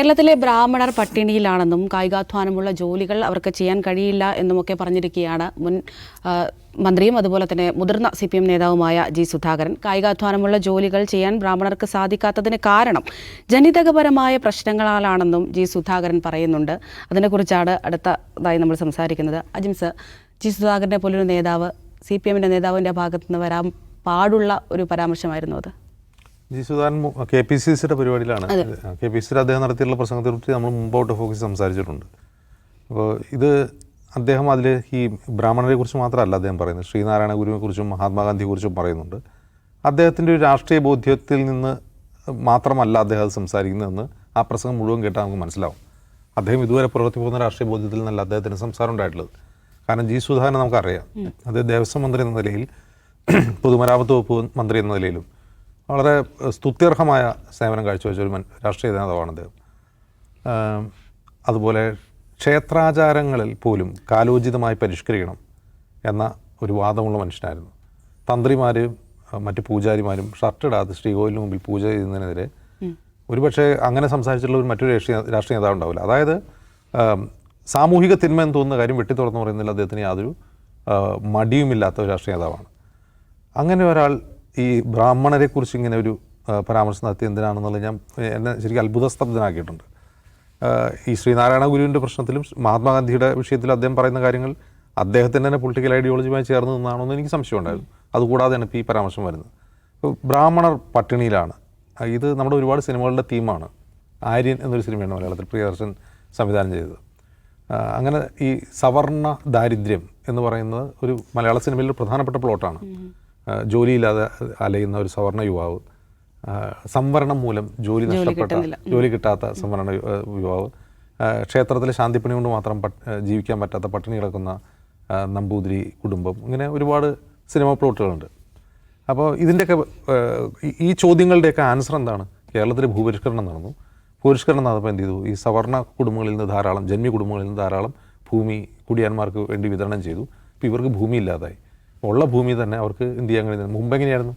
കേരളത്തിലെ ബ്രാഹ്മണർ പട്ടിണിയിലാണെന്നും കായികാധ്വാനമുള്ള ജോലികൾ അവർക്ക് ചെയ്യാൻ കഴിയില്ല എന്നുമൊക്കെ പറഞ്ഞിരിക്കുകയാണ് മുൻ മന്ത്രിയും അതുപോലെ തന്നെ മുതിർന്ന സി പി എം നേതാവുമായ ജി സുധാകരൻ. കായികാധ്വാനമുള്ള ജോലികൾ ചെയ്യാൻ ബ്രാഹ്മണർക്ക് സാധിക്കാത്തതിന് കാരണം ജനിതകപരമായ പ്രശ്നങ്ങളാലാണെന്നും ജി സുധാകരൻ പറയുന്നുണ്ട്. അതിനെക്കുറിച്ചാണ് അടുത്തതായി നമ്മൾ സംസാരിക്കുന്നത്. അജിംസ് ജി സുധാകരനെ പോലൊരു നേതാവ് സി പി എമ്മിന്റെ നേതാവിന്റെ ഭാഗത്തുനിന്ന് വരാൻ പാടുള്ള ഒരു പരാമർശമായിരുന്നു അത്. G Sudhakaran K P C സിയുടെ പരിപാടിയിലാണ്. കെ പി സിയുടെ അദ്ദേഹം നടത്തിയിട്ടുള്ള പ്രസംഗത്തെ കുറിച്ച് നമ്മൾ മുമ്പോട്ട് ഫോക്കസ് സംസാരിച്ചിട്ടുണ്ട്. അപ്പോൾ ഇത് അദ്ദേഹം അതിൽ ഈ ബ്രാഹ്മണരെ കുറിച്ച് മാത്രമല്ല അദ്ദേഹം പറയുന്നത്. ശ്രീനാരായണ ഗുരുവിനെ കുറിച്ചും മഹാത്മാഗാന്ധിയെ കുറിച്ചും പറയുന്നുണ്ട്. അദ്ദേഹത്തിന്റെ ഒരു രാഷ്ട്രീയ ബോധ്യത്തിൽ നിന്ന് മാത്രമല്ല അദ്ദേഹം അത് സംസാരിക്കുന്നതെന്ന് ആ പ്രസംഗം മുഴുവൻ കേട്ടാൽ നമുക്ക് മനസ്സിലാവും. അദ്ദേഹം ഇതുവരെ പ്രവർത്തി പോകുന്ന രാഷ്ട്രീയ ബോധ്യത്തിൽ നിന്നല്ല അദ്ദേഹത്തിന് സംസാരം ഉണ്ടായിട്ടുള്ളത്. കാരണം ജി സുധാകരനെ നമുക്കറിയാം. അദ്ദേഹം ദേവസ്വം മന്ത്രി എന്ന നിലയിൽ പൊതുമരാമത്ത് വകുപ്പ് മന്ത്രി എന്ന നിലയിലും വളരെ സ്തുത്യർഹമായ സേവനം കാഴ്ചവെച്ച ഒരു രാഷ്ട്രീയ നേതാവാണ് അദ്ദേഹം. അതുപോലെ ക്ഷേത്രാചാരങ്ങളിൽ പോലും കാലോചിതമായി പരിഷ്കരിക്കണം എന്ന ഒരു വാദമുള്ള മനുഷ്യനായിരുന്നു. തന്ത്രിമാരും മറ്റ് പൂജാരിമാരും ഷർട്ടിടാതെ ശ്രീകോവിലിന് മുമ്പിൽ പൂജ ചെയ്യുന്നതിനെതിരെ ഒരുപക്ഷെ അങ്ങനെ സംസാരിച്ചിട്ടുള്ള ഒരു മറ്റൊരു രാഷ്ട്രീയ രാഷ്ട്രീയ നേതാവ് ഉണ്ടാവില്ല. അതായത് സാമൂഹിക തിന്മ എന്ന് തോന്നുന്ന കാര്യം വെട്ടി തുറന്നു പറയുന്നതിൽ അദ്ദേഹത്തിന് യാതൊരു മടിയുമില്ലാത്ത ഒരു രാഷ്ട്രീയ നേതാവാണ്. അങ്ങനെ ഒരാൾ ഈ ബ്രാഹ്മണരെ കുറിച്ച് ഇങ്ങനെ ഒരു പരാമർശം നടത്തി എന്തിനാണെന്നുള്ളത് ഞാൻ എന്നെ ശരിക്കും അത്ഭുതസ്തബ്ധനാക്കിയിട്ടുണ്ട്. സ്തബ്ധനാക്കിയിട്ടുണ്ട് ഈ ശ്രീനാരായണ ഗുരുവിന്റെ പ്രശ്നത്തിലും മഹാത്മാഗാന്ധിയുടെ വിഷയത്തിലും അദ്ദേഹം പറയുന്ന കാര്യങ്ങൾ അദ്ദേഹത്തിന്റെ തന്നെ പൊളിറ്റിക്കൽ ഐഡിയോളജിയുമായി ചേർന്ന് നിന്നാണോ എന്ന് എനിക്ക് സംശയമുണ്ടായിരുന്നു. അതുകൂടാതെ ഇപ്പോൾ ഈ പരാമർശം വരുന്നത്. ബ്രാഹ്മണർ പട്ടിണിയിലാണ്. ഇത് നമ്മുടെ ഒരുപാട് സിനിമകളുടെ തീമാണ്. ആര്യൻ എന്നൊരു സിനിമയാണ് മലയാളത്തിൽ പ്രിയദർശൻ സംവിധാനം ചെയ്തത്. അങ്ങനെ ഈ സവർണ ദാരിദ്ര്യം എന്ന് പറയുന്നത് ഒരു മലയാള സിനിമയിലൊരു പ്രധാനപ്പെട്ട പ്ലോട്ടാണ് ജോലിയില്ലാതെ അലയുന്ന ഒരു സവർണ യുവാവ്. സംവരണം മൂലം ജോലി നഷ്ടപ്പെട്ട ജോലി കിട്ടാത്ത സംവരണ യുവാവ്. ക്ഷേത്രത്തിലെ ശാന്തിപ്പണി കൊണ്ട് മാത്രം ജീവിക്കാൻ പറ്റാത്ത പട്ടിണി കിടക്കുന്ന നമ്പൂതിരി കുടുംബം. ഇങ്ങനെ ഒരുപാട് സിനിമ പ്ലോട്ടുകളുണ്ട്. അപ്പോൾ ഇതിന്റെയൊക്കെ ഈ- ഈ ചോദ്യങ്ങളുടെയൊക്കെ ആൻസർ എന്താണ്? കേരളത്തിൽ ഭൂപരിഷ്കരണം നടന്നു. ഭൂപരിഷ്കരണം നടന്നപ്പോൾ എന്ത് ചെയ്തു? ഈ സവർണ കുടുംബങ്ങളിൽ നിന്ന് ധാരാളം ജന്മി കുടുംബങ്ങളിൽ നിന്ന് ധാരാളം ഭൂമി കുടിയാന്മാർക്ക് വേണ്ടി വിതരണം ചെയ്തു. അപ്പോൾ ഇവർക്ക് ഭൂമി ഇല്ലാതായി. ഉള്ള ഭൂമി തന്നെ അവർക്ക് എന്ത് ചെയ്യാൻ കഴിയുന്നത്? മുമ്പ് എങ്ങനെയായിരുന്നു?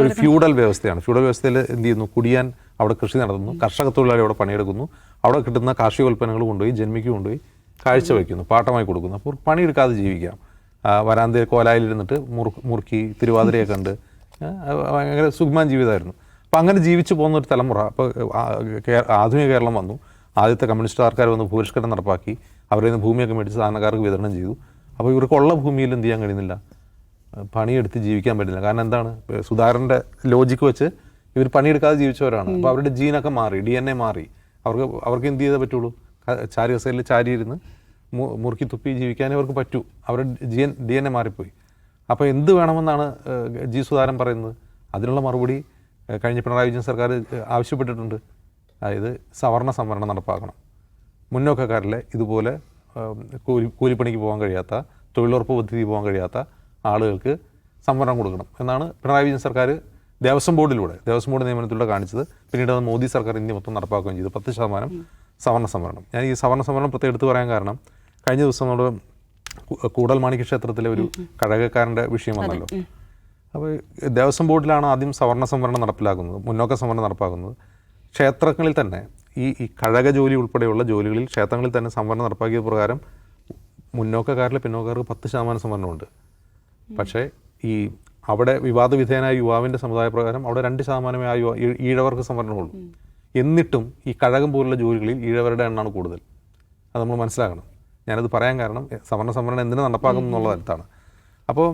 ഒരു ഫ്യൂഡൽ വ്യവസ്ഥയാണ്. ഫ്യൂഡൽ വ്യവസ്ഥയിൽ എന്ത് ചെയ്യുന്നു? കുടിയാൻ അവിടെ കൃഷി നടത്തുന്നു. കർഷക തൊഴിലാളി അവിടെ പണിയെടുക്കുന്നു. അവിടെ കിട്ടുന്ന കാർഷിക ഉൽപ്പന്നങ്ങൾ കൊണ്ടുപോയി ജന്മിക്ക് കൊണ്ടുപോയി കാഴ്ച വയ്ക്കുന്നു പാട്ടമായി കൊടുക്കുന്നു. അപ്പോൾ പണിയെടുക്കാതെ ജീവിക്കാം. വരാന്തയിൽ കോലായിലിരുന്നിട്ട് മുറു മുറുക്കി തിരുവാതിരയെ കണ്ട് ഭയങ്കര സുഖമാൻ ജീവിതമായിരുന്നു. അപ്പം അങ്ങനെ ജീവിച്ചു പോകുന്ന ഒരു തലമുറ. അപ്പോൾ ആധുനിക കേരളം വന്നു. ആദ്യത്തെ കമ്മ്യൂണിസ്റ്റ് സർക്കാർ വന്ന് ഭൂരിഷ്കരണം നടപ്പാക്കി. അവരിൽ നിന്ന് ഭൂമിയൊക്കെ മേടിച്ച് സാധാരണക്കാർക്ക് വിതരണം ചെയ്തു. അപ്പോൾ ഇവർക്കുള്ള ഭൂമിയിൽ എന്ത് ചെയ്യാൻ കഴിയുന്നില്ല? പണിയെടുത്ത് ജീവിക്കാൻ പറ്റില്ല. കാരണം എന്താണ്? സുധാകരന്റെ ലോജിക്ക് വെച്ച് ഇവർ പണിയെടുക്കാതെ ജീവിച്ചവരാണ്. അപ്പോൾ അവരുടെ ജീനൊക്കെ മാറി ഡി എൻ എ മാറി. അവർക്ക് അവർക്ക് എന്ത് ചെയ്തേ പറ്റുള്ളൂ? ചാരി കസേരയിൽ ചാരി ഇരുന്ന് മു- മുറുക്കി തുപ്പി ജീവിക്കാനേ അവർക്ക് പറ്റൂ. അവരുടെ G N D N A മാറിപ്പോയി. അപ്പോൾ എന്ത് വേണമെന്നാണ് ജി സുധാരൻ പറയുന്നത്? അതിനുള്ള മറുപടി കഴിഞ്ഞ പിണറായി വിജയൻ സർക്കാർ ആവശ്യപ്പെട്ടിട്ടുണ്ട്. അതായത് സവർണ സംവരണം നടപ്പാക്കണം. മുന്നോക്കക്കാരിലെ ഇതുപോലെ കൂലി കൂലിപ്പണിക്ക് പോകാൻ കഴിയാത്ത തൊഴിലുറപ്പ് പദ്ധതി പോകാൻ കഴിയാത്ത ആളുകൾക്ക് സംവരണം കൊടുക്കണം എന്നാണ് പിണറായി വിജയൻ സർക്കാർ ദേവസ്വം ബോർഡിലൂടെ ദേവസ്വം ബോർഡ് നിയമനത്തിലൂടെ കാണിച്ചത്. പിന്നീട് അത് മോദി സർക്കാർ ഇന്ത്യ മൊത്തം നടപ്പാക്കുകയും ചെയ്തു. പത്ത് ശതമാനം സവർണ സംവരണം. ഞാൻ ഈ സവർണ സംവരണം പ്രത്യേകം എടുത്തു പറയാൻ കാരണം കഴിഞ്ഞ ദിവസം നമ്മുടെ കൂടൽ കൂടൽമാണിക്യ ക്ഷേത്രത്തിലെ ഒരു കഴകക്കാരന്റെ വിഷയം വന്നല്ലോ. അപ്പോൾ ദേവസ്വം ബോർഡിലാണ് ആദ്യം സവർണ സംവരണം നടപ്പിലാക്കുന്നത് മുന്നോക്ക സംവരണം നടപ്പാക്കുന്നത്. ക്ഷേത്രങ്ങളിൽ തന്നെ ഈ ഈ കഴക ജോലി ഉൾപ്പെടെയുള്ള ജോലികളിൽ ക്ഷേത്രങ്ങളിൽ തന്നെ സംവരണം നടപ്പാക്കിയ പ്രകാരം മുന്നോക്കക്കാരിലെ പിന്നോക്കക്കാർക്ക് പത്ത് ശതമാനം സംവരണമുണ്ട്. പക്ഷേ ഈ അവിടെ വിവാദ വിധേയനായ യുവാവിന്റെ സമുദായ പ്രകാരം അവിടെ രണ്ട് ശതമാനമേ ആ യുവ ഈഴവർക്ക് സംവരണമുള്ളൂ. എന്നിട്ടും ഈ കഴകം പോലുള്ള ജോലികളിൽ ഈഴവരുടെ എണ്ണമാണ് കൂടുതൽ. അത് നമ്മൾ മനസ്സിലാക്കണം. ഞാനത് പറയാൻ കാരണം സംവരണ സംവരണം എന്തിനു നടപ്പാക്കും എന്നുള്ള തരത്താണ് അപ്പോൾ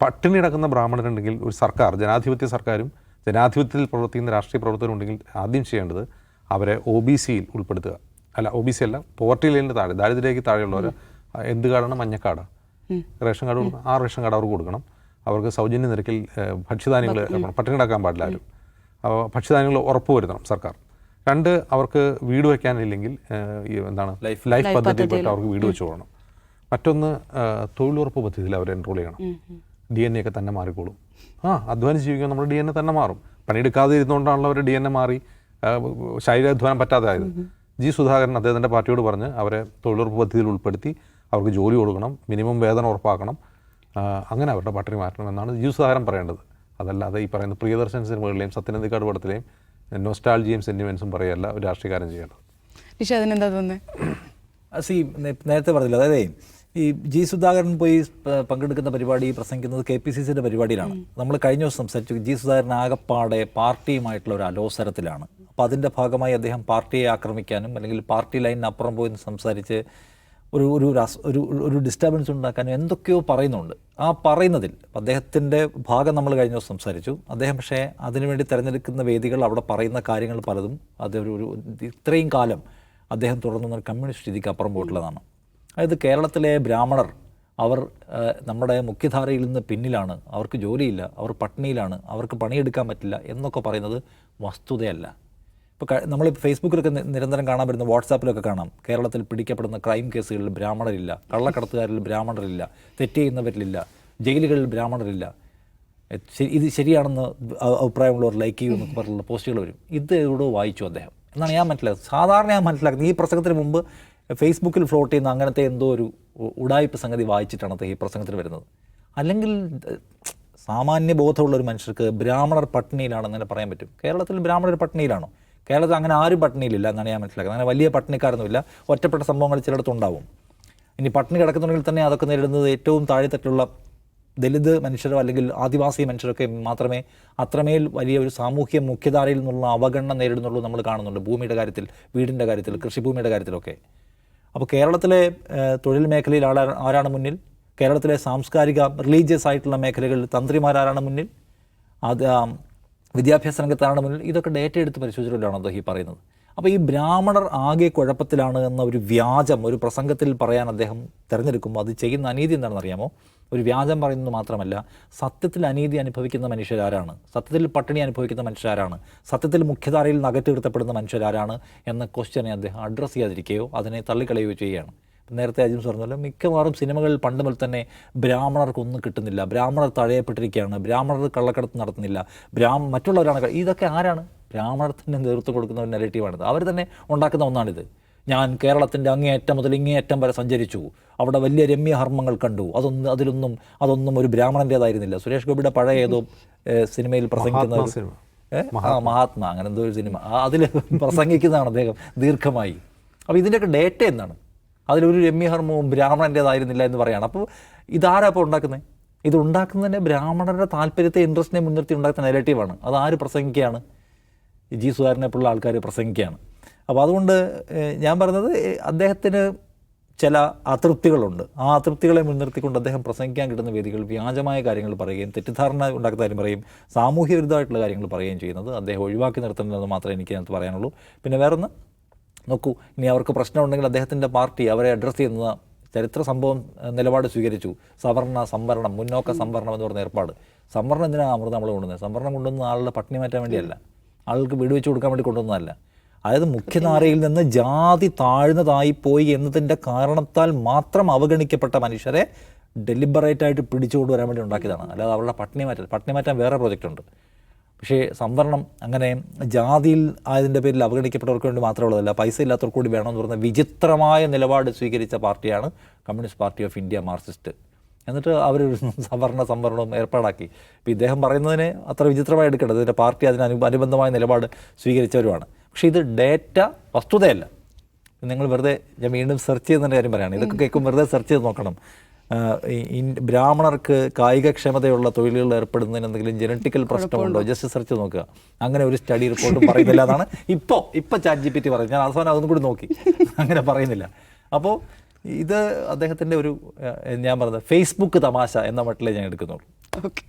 പട്ടിണി കിടക്കുന്ന ബ്രാഹ്മണരുണ്ടെങ്കിൽ ഒരു സർക്കാർ ജനാധിപത്യ സർക്കാരും ജനാധിപത്യത്തിൽ പ്രവർത്തിക്കുന്ന രാഷ്ട്രീയ പ്രവർത്തകരും ഉണ്ടെങ്കിൽ ആദ്യം ചെയ്യേണ്ടത് അവരെ ഒ ബി സിയിൽ ഉൾപ്പെടുത്തുക. അല്ല ഒ ബി സി അല്ല പോവർട്ടി ലൈനിന്റെ താഴെ ദാരിദ്ര്യരേഖയ്ക്ക് താഴെയുള്ളവർ എന്ത് കാടാണ്? മഞ്ഞക്കാർഡ് റേഷൻ കാർഡ് കൊടുക്കണം. ആ റേഷൻ കാർഡ് അവർക്ക് കൊടുക്കണം. അവർക്ക് സൗജന്യ നിരക്കിൽ ഭക്ഷ്യധാന്യങ്ങൾ. പട്ടിണി കിടക്കാൻ പാടില്ല ആരും. അപ്പോൾ ഭക്ഷ്യധാന്യങ്ങൾ ഉറപ്പുവരുത്തണം സർക്കാർ. രണ്ട് അവർക്ക് വീട് വയ്ക്കാനില്ലെങ്കിൽ എന്താണ് ലൈഫ് ലൈഫ് പദ്ധതിയിൽപ്പെട്ട് അവർക്ക് വീട് വെച്ച് കൊടുക്കണം. മറ്റൊന്ന് തൊഴിലുറപ്പ് പദ്ധതിയിൽ അവർ എൻറോൾ ചെയ്യണം. ഡി എൻ എ ഒക്കെ തന്നെ മാറിക്കോളും. ആ അധ്വാനിച്ച് ജീവിക്കുമ്പോൾ നമ്മുടെ ഡി എൻ എ തന്നെ മാറും. പണിയെടുക്കാതെ ഇരുന്നുകൊണ്ടാണല്ലോ അവർ ഡി എൻ എ മാറി. ശരീരാധ്വാനം പറ്റാതായത്. ജി സുധാകരൻ അദ്ദേഹത്തിന്റെ പാർട്ടിയോട് പറഞ്ഞ് അവരെ തൊഴിലുറപ്പ് പദ്ധതിയിൽ ഉൾപ്പെടുത്തി അവർക്ക് ജോലി കൊടുക്കണം മിനിമം വേതനം ഉറപ്പാക്കണം. അങ്ങനെ അവരുടെ പട്ടിണി മാറ്റണം എന്നാണ് ജി സുധാകരൻ പറയേണ്ടത്. അതല്ലാതെ ഈ പറയുന്ന പ്രിയദർശൻ സിനിമകളിലെയും സത്യനന്ദിക്കാട് പടത്തിലെയും നൊസ്റ്റാൾജിയും സെന്റിമെൻസും പറയല്ല ഒരു രാഷ്ട്രീയക്കാരൻ ചെയ്യേണ്ടത്. നിഷ അതിനെന്താ തോന്നുന്നത് സി നേരത്തെ പറഞ്ഞില്ല അതായത് ഈ ജി സുധാകരൻ പോയി പങ്കെടുക്കുന്ന പരിപാടി പ്രസംഗിക്കുന്നത് കെ പി സി സിയുടെ പരിപാടിയിലാണ്. നമ്മൾ കഴിഞ്ഞ ദിവസം സംസാരിച്ചു ജി സുധാകരൻ ആകപ്പാടെ പാർട്ടിയുമായിട്ടുള്ള ഒരു അലോസരത്തിലാണ് അപ്പോൾ അതിന്റെ ഭാഗമായി അദ്ദേഹം പാർട്ടിയെ ആക്രമിക്കാനും അല്ലെങ്കിൽ പാർട്ടി ലൈനിന് അപ്പുറം പോയി സംസാരിച്ച് ഒരു ഒരു ഒരു ഒരു ഡിസ്റ്റർബൻസ് ഉണ്ടാക്കാനും എന്തൊക്കെയോ പറയുന്നുണ്ട്. ആ പറയുന്നതിൽ അദ്ദേഹത്തിന്റെ ഭാഗം നമ്മൾ കഴിഞ്ഞ ദിവസം സംസാരിച്ചു. അദ്ദേഹം പക്ഷേ അതിനുവേണ്ടി തിരഞ്ഞെടുക്കുന്ന വേദികൾ അവിടെ പറയുന്ന കാര്യങ്ങൾ പലതും അത് ഒരു ഇത്രയും കാലം അദ്ദേഹം തുടർന്നു വന്ന കമ്മ്യൂണിസ്റ്റ് രീതിക്ക് അപ്പുറം പോയിട്ടുള്ളതാണ്. അതായത് കേരളത്തിലെ ബ്രാഹ്മണർ അവർ നമ്മുടെ മുഖ്യധാരയിൽ നിന്ന് പിന്നിലാണ്. അവർക്ക് ജോലിയില്ല അവർ പട്ടിണിയിലാണ് അവർക്ക് പണിയെടുക്കാൻ പറ്റില്ല എന്നൊക്കെ പറയുന്നത് വസ്തുതയല്ല. ഇപ്പോൾ നമ്മൾ ഫേസ്ബുക്കിലൊക്കെ നിരന്തരം കാണാൻ പറ്റുന്ന വാട്സാപ്പിലൊക്കെ കാണാം. കേരളത്തിൽ പിടിക്കപ്പെടുന്ന ക്രൈം കേസുകളിൽ ബ്രാഹ്മണരില്ല. കള്ളക്കടത്തുകാരിൽ ബ്രാഹ്മണരില്ല. തെറ്റ് ചെയ്യുന്നവരിലില്ല. ജയിലുകളിൽ ബ്രാഹ്മണരില്ല. ഇത് ശരിയാണെന്ന് അഭിപ്രായമുള്ളവർ ലൈക്ക് ചെയ്യുമെന്നൊക്കെ പറഞ്ഞുള്ള പോസ്റ്റുകൾ വരും. ഇത് എവിടെ വായിച്ചു അദ്ദേഹം. എന്നാണ് ഞാൻ മനസ്സിലാക്കുന്നത്. സാധാരണ ഞാൻ മനസ്സിലാക്കുന്നത് ഈ പ്രസംഗത്തിന് മുമ്പ് ഫേസ്ബുക്കിൽ ഫ്ലോട്ട് ചെയ്യുന്ന അങ്ങനത്തെ എന്തോ ഒരു ഉടായ്പ സംഗതി വായിച്ചിട്ടാണ് ഈ പ്രസംഗത്തിൽ വരുന്നത്. അല്ലെങ്കിൽ സാമാന്യ ബോധമുള്ള ഒരു മനുഷ്യർക്ക് ബ്രാഹ്മണർ പട്ടിണിയിലാണെന്ന് തന്നെ പറയാൻ പറ്റും. കേരളത്തിൽ ബ്രാഹ്മണർ പട്ടിണിയിലാണോ? കേരളത്തിൽ അങ്ങനെ ആരും പട്ടിണിയിലില്ല എന്നാണ് ഞാൻ മനസ്സിലാക്കുന്നത്. അങ്ങനെ വലിയ പട്ടിണിക്കാരൊന്നുമില്ല. ഒറ്റപ്പെട്ട സംഭവങ്ങൾ ചിലയിടത്തുണ്ടാവും ഇനി പട്ടിണി കിടക്കുന്നുണ്ടെങ്കിൽ തന്നെ അതൊക്കെ നേരിടുന്നത് ഏറ്റവും താഴെത്തട്ടുള്ള ദലിത് മനുഷ്യരോ അല്ലെങ്കിൽ ആദിവാസി മനുഷ്യരൊക്കെ മാത്രമേ അത്രമേൽ വലിയ ഒരു സാമൂഹ്യ മുഖ്യധാരയിൽ നിന്നുള്ള അവഗണന നേരിടുന്നുള്ളൂ നമ്മൾ കാണുന്നുണ്ട് ഭൂമിയുടെ കാര്യത്തിൽ വീടിന്റെ കാര്യത്തിൽ കൃഷിഭൂമിയുടെ കാര്യത്തിലൊക്കെ. അപ്പോൾ കേരളത്തിലെ തൊഴിൽ മേഖലയിൽ ആരാണ് മുന്നിൽ? കേരളത്തിലെ സാംസ്കാരിക റിലീജിയസ് ആയിട്ടുള്ള മേഖലകളിൽ തന്ത്രിമാരാരാണ് മുന്നിൽ? അത് വിദ്യാഭ്യാസ രംഗത്താണ് മുന്നിൽ ഇതൊക്കെ ഡേറ്റ എടുത്ത് പരിശോധിച്ചിട്ടാണ് അദ്ദേഹം ഈ പറയുന്നത്? അപ്പോൾ ഈ ബ്രാഹ്മണർ ആകെ കുഴപ്പത്തിലാണ് എന്ന ഒരു വ്യാജം ഒരു പ്രസംഗത്തിൽ പറയാൻ അദ്ദേഹം തിരഞ്ഞെടുക്കുമ്പോൾ അത് ചെയ്യുന്ന അനീതി എന്താണെന്ന് അറിയാമോ? ഒരു വ്യാജം പറയുന്നത് മാത്രമല്ല സത്യത്തിൽ അനീതി അനുഭവിക്കുന്ന മനുഷ്യരാരാണ് സത്യത്തിൽ പട്ടിണി അനുഭവിക്കുന്ന മനുഷ്യരാരാണ് സത്യത്തിൽ മുഖ്യധാരയിൽ നകറ്റി നിർത്തപ്പെടുന്ന മനുഷ്യരാരാണ് എന്ന ക്വസ്റ്റ്യനെ അദ്ദേഹം അഡ്രസ്സ് ചെയ്യാതിരിക്കുകയോ അതിനെ തള്ളിക്കളയുകയോ ചെയ്യുകയാണ്. നേരത്തെ അജിംസ് പറഞ്ഞല്ലോ മിക്കവാറും സിനിമകളിൽ പണ്ട് മുതൽ തന്നെ ബ്രാഹ്മണർക്കൊന്നും കിട്ടുന്നില്ല. ബ്രാഹ്മണർ തഴയപ്പെട്ടിരിക്കുകയാണ് ബ്രാഹ്മണർ കള്ളക്കടത്ത് നടത്തുന്നില്ല ബ്രാഹ്മ മറ്റുള്ളവരാണ് ഇതൊക്കെ ആരാണ്? ബ്രാഹ്മണർ തന്നെ നേതൃത്വം കൊടുക്കുന്ന ഒരു നെഗറ്റീവാണിത് അവർ തന്നെ ഉണ്ടാക്കുന്ന ഒന്നാണിത്. ഞാൻ കേരളത്തിന്റെ അങ്ങേയറ്റം മുതൽ ഇങ്ങേയറ്റം വരെ സഞ്ചരിച്ചു. അവിടെ വലിയ രമ്യഹർമ്മങ്ങൾ കണ്ടു. അതൊന്നും അതിലൊന്നും അതൊന്നും ഒരു ബ്രാഹ്മണന്റേതായിരുന്നില്ല സുരേഷ് ഗോപിയുടെ പഴയ ഏതോ സിനിമയിൽ പ്രസംഗിക്കുന്ന. ആ മഹാത്മാ. അങ്ങനെ എന്തോ ഒരു സിനിമ. അതിൽ പ്രസംഗിക്കുന്നതാണ് അദ്ദേഹം ദീർഘമായി. അപ്പോൾ ഇതിന്റെയൊക്കെ ഡേറ്റ എന്താണ്? അതിലൊരു രമ്യഹർമ്മവും ബ്രാഹ്മണന്റേതായിരുന്നില്ല എന്ന് പറയുകയാണ് അപ്പോൾ ഇതാരാ അപ്പോൾ ഉണ്ടാക്കുന്നത് ഇത് ഉണ്ടാക്കുന്നതിന്റെ ബ്രാഹ്മണരുടെ താല്പര്യത്തെ ഇൻട്രസ്റ്റിനെ മുൻനിർത്തി ഉണ്ടാക്കുന്ന നെഗറ്റീവാണ് അത് ആര് പ്രസംഗിക്കുകയാണ്? ജി സുധാരനെ പോലുള്ള ആൾക്കാർ പ്രസംഗിക്കുകയാണ്. അപ്പോൾ അതുകൊണ്ട് ഞാൻ പറഞ്ഞത് അദ്ദേഹത്തിന് ചില അതൃപ്തികളുണ്ട്. ആ അതൃപ്തികളെ മുൻനിർത്തിക്കൊണ്ട് അദ്ദേഹം പ്രസംഗിക്കാൻ കിട്ടുന്ന വേദികൾ വ്യാജമായ കാര്യങ്ങൾ പറയുകയും തെറ്റിദ്ധാരണ ഉണ്ടാക്കുന്ന കാര്യം പറയും സാമൂഹ്യ വിരുദ്ധമായിട്ടുള്ള കാര്യങ്ങൾ പറയുകയും ചെയ്യുന്നത് അദ്ദേഹം ഒഴിവാക്കി നിർത്തേണ്ടതെന്ന് മാത്രമേ എനിക്ക് അതിനകത്ത് പറയാനുള്ളൂ. പിന്നെ വേറൊന്ന്? നോക്കൂ ഇനി അവർക്ക് പ്രശ്നമുണ്ടെങ്കിൽ അദ്ദേഹത്തിന്റെ പാർട്ടി അവരെ അഡ്രസ്സ് ചെയ്യുന്ന ചരിത്ര സംഭവം നിലപാട് സ്വീകരിച്ചു. സവർണ സംവരണം മുന്നോക്ക സംവരണം എന്ന് പറഞ്ഞ ഏർപ്പാട്. സംവരണം എന്തിനാണ് അമൃത നമ്മൾ കൊണ്ടുവന്നത്? സംവരണം കൊണ്ടുവന്ന ആളുടെ പട്ടിണി മാറ്റാൻ വേണ്ടിയല്ല. ആൾക്ക് വീട് വെച്ച് കൊടുക്കാൻ വേണ്ടി കൊണ്ടുവന്നതല്ല. അതായത് മുഖ്യധാരയിൽ നിന്ന് ജാതി താഴ്ന്നതായി പോയി എന്നതിന്റെ കാരണത്താൽ മാത്രം അവഗണിക്കപ്പെട്ട മനുഷ്യരെ ഡെലിബറേറ്റ് ആയിട്ട് പിടിച്ചുകൊണ്ട് വരാൻ വേണ്ടി ഉണ്ടാക്കിയതാണ്. അല്ലാതെ അവരുടെ പട്ടിണി മാറ്റാൻ പട്ടിണി മാറ്റാൻ വേറെ പ്രോജക്റ്റ് ഉണ്ട്. പക്ഷേ സംവരണം അങ്ങനെ ജാതിയിൽ ആയതിന്റെ പേരിൽ അവഗണിക്കപ്പെട്ടവർക്ക് വേണ്ടി മാത്രമുള്ളതല്ല പൈസ ഇല്ലാത്തവർക്ക് കൂടി വേണമെന്ന് പറഞ്ഞ വിചിത്രമായ നിലപാട് സ്വീകരിച്ച പാർട്ടിയാണ് Communist Party of India Marxist. എന്നിട്ട് അവർ സംവരണ സംവരണവും ഏർപ്പാടാക്കി. ഇപ്പോൾ ഇദ്ദേഹം പറയുന്നതിനെ അത്ര വിചിത്രമായി എടുക്കേണ്ടത് ഇതിന്റെ പാർട്ടി അതിന് അനു അനുബന്ധമായ നിലപാട് സ്വീകരിച്ചവരുമാണ്. പക്ഷേ ഇത് ഡേറ്റ വസ്തുതയല്ല. നിങ്ങൾ വെറുതെ ഞാൻ വീണ്ടും സെർച്ച് ചെയ്യുന്നതിന്റെ കാര്യം പറയുകയാണ് ഇതൊക്കെ കേൾക്കും വെറുതെ സെർച്ച് ചെയ്ത് നോക്കണം. ബ്രാഹ്മണർക്ക് കായികക്ഷമതയുള്ള തൊഴിലുകൾ ഏർപ്പെടുന്നതിന് എന്തെങ്കിലും ജനറ്റിക്കൽ പ്രശ്നമുണ്ടോ? ജസ്റ്റ് സെർച്ച് നോക്കുക. അങ്ങനെ ഒരു സ്റ്റഡി റിപ്പോർട്ടും പറയുന്നില്ല എന്നാണ് ഇപ്പോൾ ഇപ്പോൾ ചാറ്റ് ജി പി ടി പറയുന്നത്. ഞാൻ അവസാനം അതൊന്നും കൂടി നോക്കി. അങ്ങനെ പറയുന്നില്ല. അപ്പോൾ ഇത് അദ്ദേഹത്തിന്റെ ഒരു ഞാൻ പറഞ്ഞത് ഫേസ്ബുക്ക് തമാശ എന്ന മട്ടിലേ ഞാൻ എടുക്കുന്നുള്ളൂ. ഓക്കെ